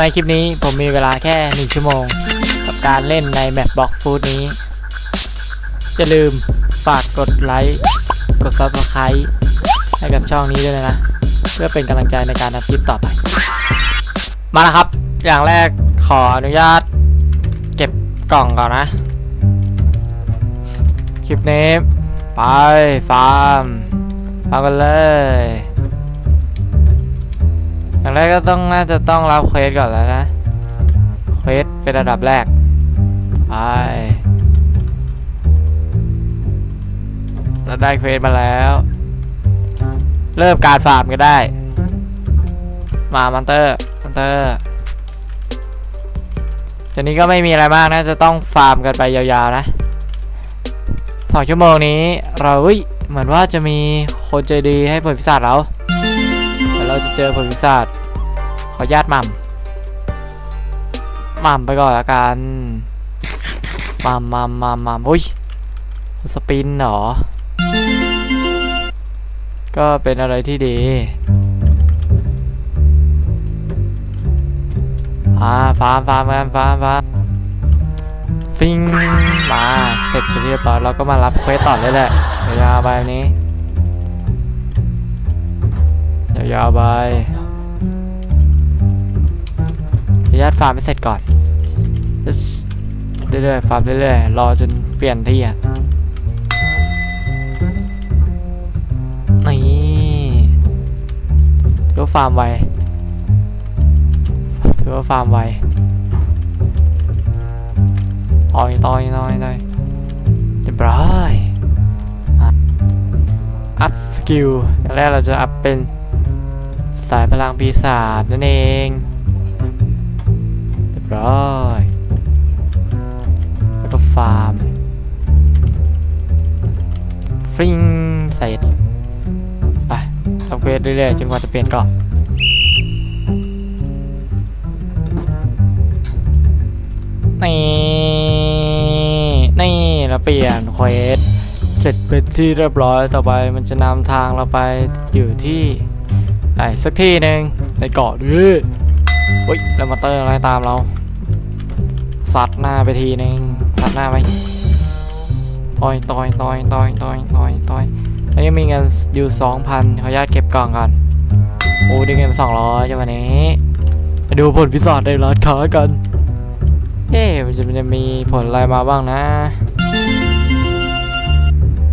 ในคลิปนี้ผมมีเวลาแค่ 1 ชั่วโมง กับการเล่นในแมปบล็อกฟูดนี้ อย่าลืมฝากกดไลค์กด Subscribe ให้กับช่องนี้ด้วยนะ เพื่อเป็นกำลังใจในการทำคลิปต่อไป มาแล้วครับ อย่างแรกขออนุญาต เก็บกล่องก่อนนะ คลิปนี้ ไปฟาร์มฟาร์มกันเลย แรกก็ต้องน่าจะต้องรับเควสก่อนแล้วนะ เควสเป็นระดับแรก ไปเราได้เควสมาแล้ว เริ่มการฟาร์มก็ได้ มามันเตอร์มันเตอร์ทีนี้ก็ไม่มีอะไรมากนะ จะต้องฟาร์มกันไปยาวๆนะสองชั่วโมงนี้เราเหมือนว่าจะมีคนใจดีให้ผลพิศาจเราเดี๋ยวเราจะเจอผลพิศาจ ออนุญาตม่ำหม่ำไปก่อนละกันม่ำหม่ำหม่ำหม่ำอุ้ยสปินเหรอ ก็เป็นอะไรที่ดี อ่าฟาร์มฟาร์มกันฟาร์มฟาร์มฟิงมาเสร็จไปเรียบร้อยเราก็มารับเควสต่อเลยแหละยาวๆไปอันนี้ยาวๆไป ญาตฟาร์มให้เสร็จก่อนเรื่อยๆฟาร์มเรื่อยๆรอจนเปลี่ยนที่อะนี่ถือว่าฟาร์มไวถือว่าฟาร์มไวต่อยต่อยต่อยต่อยเรียบร้อยอัพสกิลอย่างแรกเราจะอัพเป็นสายพลังปีศาจนั่นเอง ร้อย แล้วก็ฟาร์มฟริงเสร็จไปทำเควสเรื่อยๆจนกว่าจะเปลี่ยนเกาะนี่นี่เราเปลี่ยนเควสเสร็จเป็นที่เรียบร้อยต่อไปมันจะนำทางเราไปอยู่ที่ไหนสักที่หนึ่งในเกาะด้วยเฮ้ยแล้วมาเตอร์อะไรตามเรา ซัดหน้าไปทีหนึ่งซัดหน้าไปต่อยต่อยต่อยต่อยต่อยต่อยต่อยแล้วยังมีเงินอยู่2,000ขออนุญาตเก็บกล่องก่อนโอ้ได้เงิน200จังวันนี้ไปดูผลพิศาจในร้านค้ากันเอ๊ะมันจะมันจะมีผลอะไรมาบ้างนะ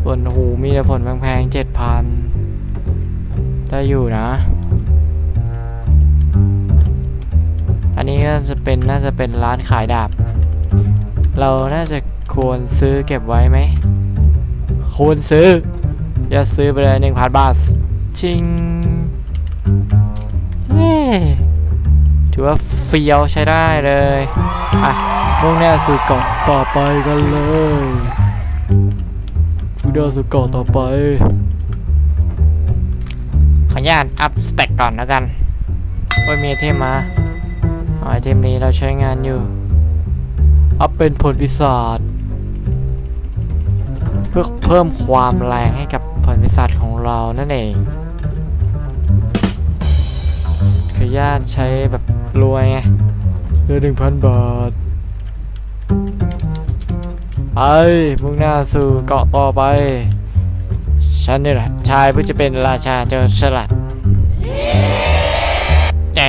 ผลหูมีแต่ผลแพงๆเจ็ดพันได้อยู่นะ อันนี้ก็จะเป็นน่าจะเป็นร้านขายดาบ เราน่าจะควรซื้อเก็บไว้ไหมควรซื้อ อย่าซื้อไปเลยหนึ่งพันบาท ชิงเย้ถือว่าเฟี้ยวใช้ได้เลย อะมุ่งหน้าสู่เกาะต่อไปกันเลยมุ่งหน้าสู่เกาะต่อไป ขออนุญาตอัพสเต็กก่อนแล้วกันว่ามีไอเทมมาเอาไอเทมนี้เราใช้งานอยู่ อัพเป็นผลพิศาจเพื่อเพิ่มความแรงให้กับผลพิศาจของเรานั่นเองขออนุญาตใช้แบบรวยไงเดือนหนึ่งพันบาทไปมุ่งหน้าสู่เกาะต่อไป ฉันนี่แหละ ชายผู้จะเป็นราชาโจรสลัดแจ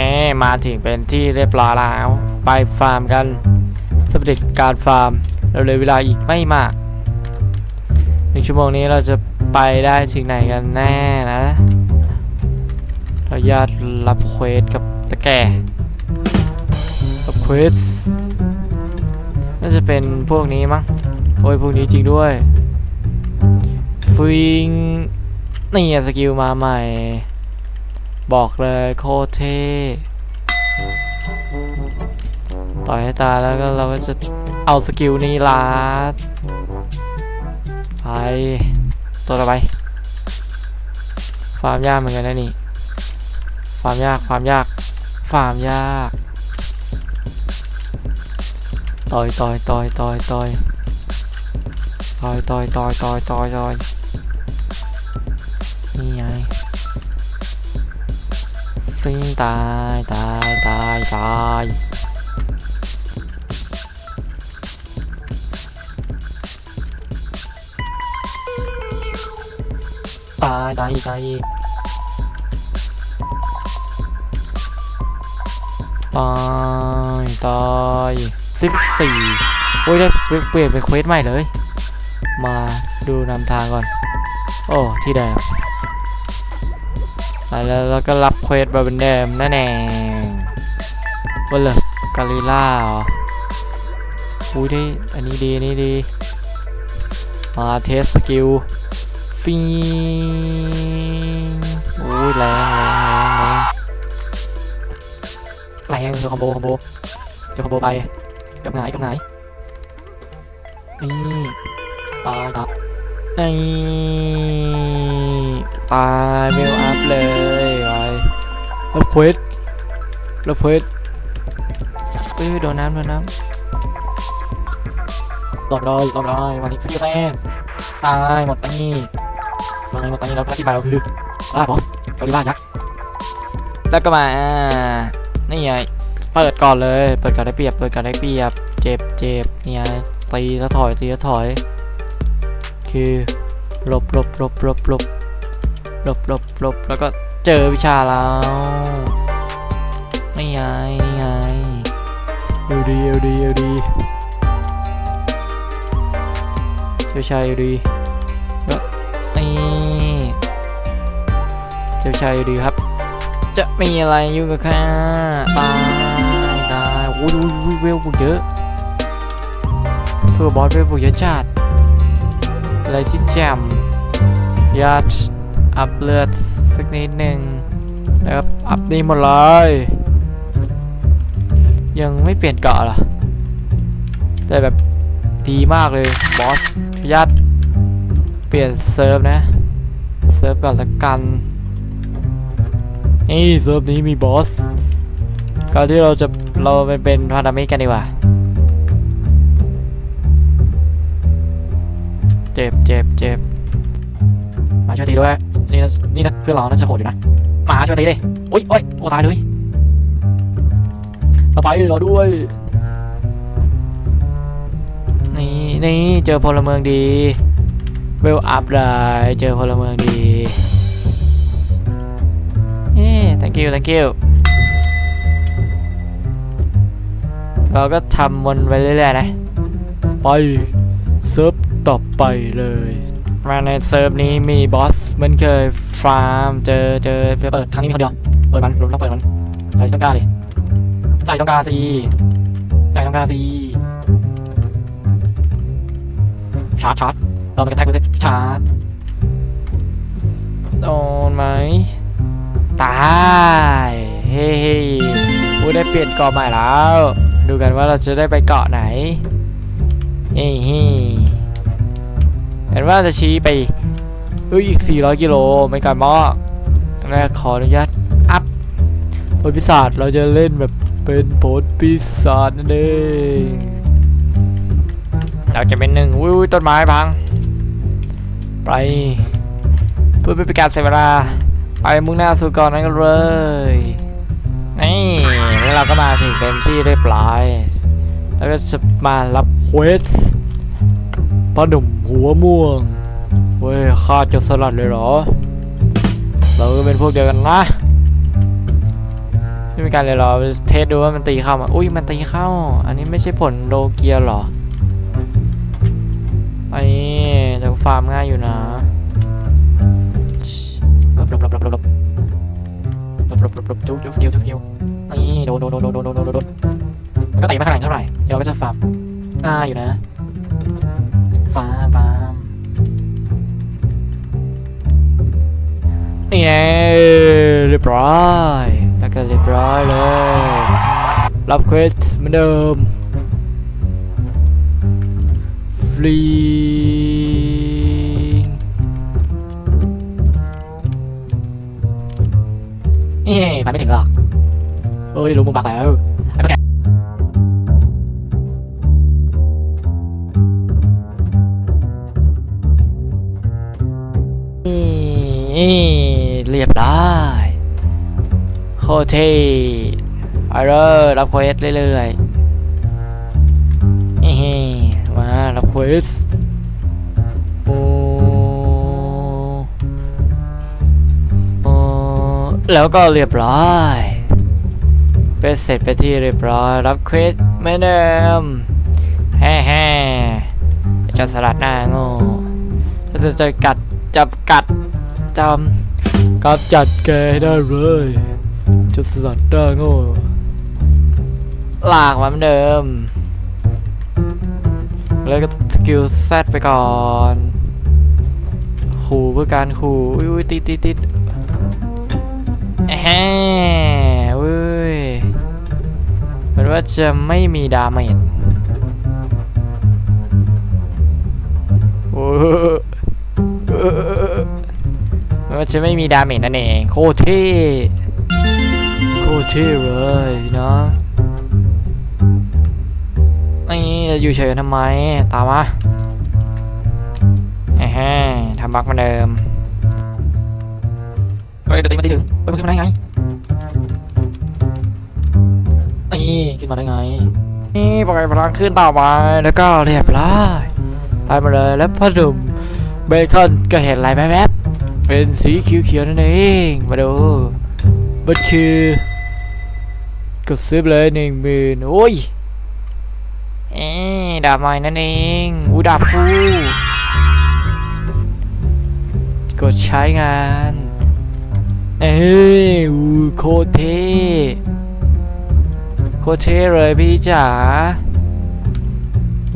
มาถึงเป็นที่เรียบร้อยแล้ว ไปฟาร์มกัน เร็จการฟาร์ม เราเหลยเวลาอีกไม่มากหนึ่งชั่วโมงนี้เราจะไปได้ถึงไหนกันแน่นะเราญาติรับเควสกับตะแก่รับเควสน่าจะเป็นพวกนี้มั้งโอ้ยพวกนี้จริงด้วยฟิงนี่สกิลมาใหม่ บอกเลยโคเท่ ต่อยให้ตายแล้วก็เราก็จะเอาสกิลนี้ลาดไปตัวต่อไปฟาร์มยากเหมือนกันนะนี่ฟาร์มยากฟาร์มยากฟาร์มยากต่อยต่อยต่อยต่อยต่อยต่อยต่อยต่อยต่อยต่อยต่อยนี่ไงฟฟิงตายตายตายตาย ตายตายตายตายตายสิบสี่โอ้ยได้เปลี่ยนเปลี่ยนเป็นเควสใหม่เลย มาดูนำทางก่อน โอ้ที่เดิมแล้วแล้วก็รับเควสมาเป็นเดิมนั่นเองว่าเลยกาลิล่าเหรออุ้ยได้อันนี้ดีอันนี้ดี มาเทสสกิล ฟิงอุ้ยแรงแรงแรงแรงแรงเจอคอมโบคอมโบเจอคอมโบไปกับไหนกับไหนนี่ตายตายนี่ตายเมลอัพเลยไปแล้วเควสแล้วเควสเฮ้ยโดนน้ำโดนน้ำหลอดเลยหลอดเลยวันนี้สกิลแซนตายหมดตี ตายหมดตีแล้วภารกิจใหม่เราคือล่าบอสกอริลล่ายักษ์แล้วก็มานี่ไงเปิดก่อนเลย เปิดก่อนได้เปรียบ เปิดก่อนได้เปรียบ เจ็บเจ็บเนี่ยตีแล้วถอยตีแล้วถอย คือหลบหลบหลบหลบหลบหลบหลบหลบแล้วก็เจอวิชาแล้วนี่ไงนี่ไงเอวดีเอวดีเอวดีเจ้าชายเอวดี เจ้าชายเอวดีครับ จะมีอะไรอยู่กับข้าตายตายโอ้ยโอ้ยโอ้ยเวลบุกเยอะเฟอบอสเวลบุกเยอะจัดอะไรที่แจ่มยาดอัพเลือดสักนิดหนึ่งแล้วอัพนี่หมดเลยยังไม่เปลี่ยนเกาะหรอแต่แบบดีมากเลยบอสยาดเปลี่ยนเซิร์ฟนะ เซิร์ฟก่อนละกัน นี่เซิร์ฟนี้มีบอสก่อนที่เราจะเราไปเป็นพันธมิตรกันดีกว่า เจ็บเจ็บเจ็บมาช่วยตีด้วยนี่นะนี่นะเพื่อนเราน่าจะโหดอยู่นะมาช่วยตีดิโอ๊ยโอ๊ยโอ้ตายเลยเราไปเราด้วยนี่นี่เจอพลเมืองดีเวลอัพเลยเจอพลเมืองดี thank you thank you เราก็ทำวนไปเรื่อยๆนะ ไปเซิร์ฟต่อไปเลย มาในเซิร์ฟนี้มีบอสเหมือนเคยฟาร์ม เจอเจอเปิดครั้งนี้มีคนเดียว เปิดมันเราต้องเปิดมันใจต้องการดิใจต้องการสิใจต้องการสิชาร์จชาร์จเราไปกระแทกกูเลยชาร์จโดนไหม ตายเฮ้ยกูได้เปลี่ยนเกาะใหม่แล้ว ดูกันว่าเราจะได้ไปเกาะไหนเฮ้ยเฮ้เห็นว่าจะชี้ไปเอ้ยอีก 400 กิโลไม่ไกลมากแรกขออนุญาตอัพบทพิศาจเราจะเล่นแบบเป็นบทพิศาจนั่นเองเราจะเป็นหนึ่งอุ้ยต้นไม้พัง ไปเพื่อไม่เป็นการเสียเวลา ไปมุ่งหน้าสู่เก่อนนั้นกันเลย นี่แล้วเราก็มาถึงเต็มที่เรียบร้อย แล้วก็จะมารับเควสพ่อหนุ่มหัวม่วง เว้ยข้าจะสลัดเลยเหรอ เราก็เป็นพวกเดียวกันนะไม่มีการเลยเหรอเทสดูว่ามันตีเข้ามา อุ้ยมันตีเข้า อันนี้ไม่ใช่ผลโลเกียหรอไอ้แต่ฟาร์มง่ายอยู่นะ บบจุกจุกสกิลจุกสกิลนี่โดนโดนโดนโดนโดนโดนโดนมันก็ตีไม่ขนาดเท่าไหร่เดี๋ยวเราก็จะฟาร์มได้อยู่นะฟาร์มฟาร์มนี่ไงเรียบร้อยแล้วก็เรียบร้อยเลยรับเควสเหมือนเดิมฟรี นี่ไปไม่ถึงหรอกเอ้ยรู้มุมบักแล้วไอ้พวกแกนี่เรียบร้อยโคตรเท่ไปเลยรับเควสเรื่อยๆมารับเควส แล้วก็เรียบร้อยเป็นเสร็จไปที่เรียบร้อย รับเควสเหมือนเดิมแฮ่แฮ่จ้าสลัดหน้าโง่จะจะกัดจับกัดจำกับจัดแกให้ได้เลยจ้าสลัดหน้าโง่ลากมาเหมือนเดิม แล้วก็สกิลแซดไปก่อน ขู่เพื่อการขู่อุ้ยอุ้ยติดติดติด แอะแฮ่เว้ยเหมือนว่าจะไม่มีดาเมจโอ้เออเหมือนว่าจะไม่มีดาเมจนั่นเองโคตรเท่โคตรเท่เลยเนาะนี่จะอยู่เฉยทำไม ตามมาแฮ่ทำบักมาเดิม เฮ้ยเดี๋ยวตีมันตีถึงเฮ้ยมันขึ้นมาได้ไงนี่ขึ้นมาได้ไง นี่ปล่อยพลังขึ้นต่อไปแล้วก็เรียบร้อยตายมาเลยแล้วพอดุมเบคอนก็เห็นอะไรแวบๆเป็นสีเขียวๆนั่นเองมาดูมันคือกดซื้อเลยหนึ่งหมื่นโอ้ยเอ๊ดาบใหม่นั่นเองอูดาบคู่กดใช้งาน เอ้ยอูโคเทโคเท่เลยพี่จ๋า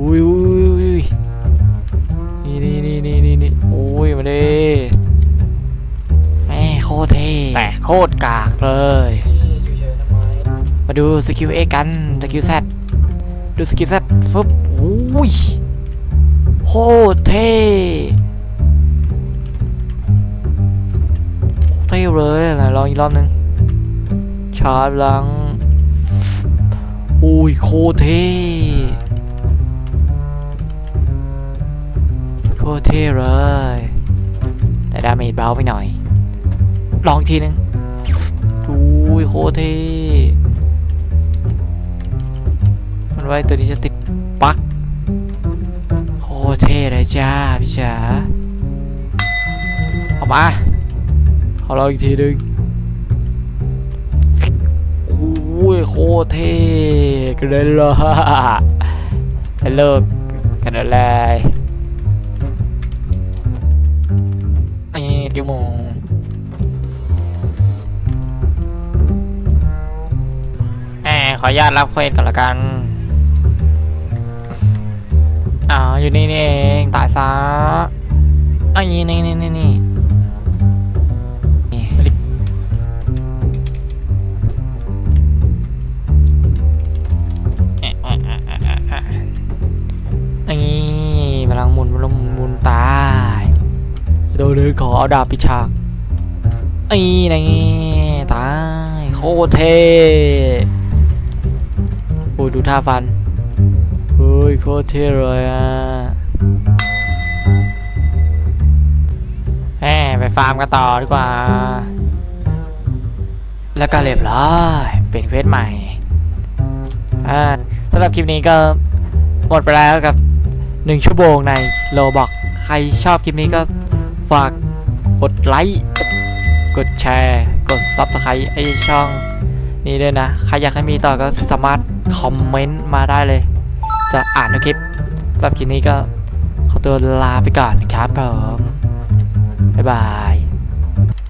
อุ้ยอุ้ยนี่นี่นี่นี่นี่นี่โอ้ยมาดิแม่โคเทแต่โคตรกากเลย มาดูสกิลเอกันสกิลแซดดูสกิลเซ็ตฟึบอุ้ยโคเท เท่เลยไหนลองอีกรอบหนึง ชาร์จพลัง อุ้ยโคเท่โคเท่เลย แต่ดาเมจเบาไปหน่อย ลองทีหนึงอุ้ยโคเท่มันไว้ตัวนี้จะติดปักโคเท่เลยจ้าพี่จ๋าออกมา ขอลองอีกทีหนึงโอ้ยโคตรเท่กันเลยล่ะให้เลิกกันเลยนี่กี่โมงแหมขออนุญาตรับเควสก่อนละกันอ้าวอยู่นี่นี่เองตายซะไอ้นี่นี่นี่นี่ เลยขอเอาดาบปิดฉากไอ้นี่ตายโคตรเท่โอ้ยดูท่าฟันเฮ้ยโคตรเท่เลยอะแหมไปฟาร์มกันต่อดีกว่า แล้วก็เรียบร้อยเป็นเควสใหม่อ่าสำหรับคลิปนี้ก็หมดไปแล้วกับ 1 ชั่วโมงในโลบอกใครชอบคลิปนี้ก็ ฝากกดไลค์ กดแชร์ กดซับสไครต์ไอช่อง นี้ด้วยนะ ใครอยากให้มีต่อก็สามารถคอมเมนต์มาได้เลย จะอ่านทุกคลิปสำหรับคลิปนี้ก็ขอตัวลาไปก่อนนะครับผม บ๊ายบาย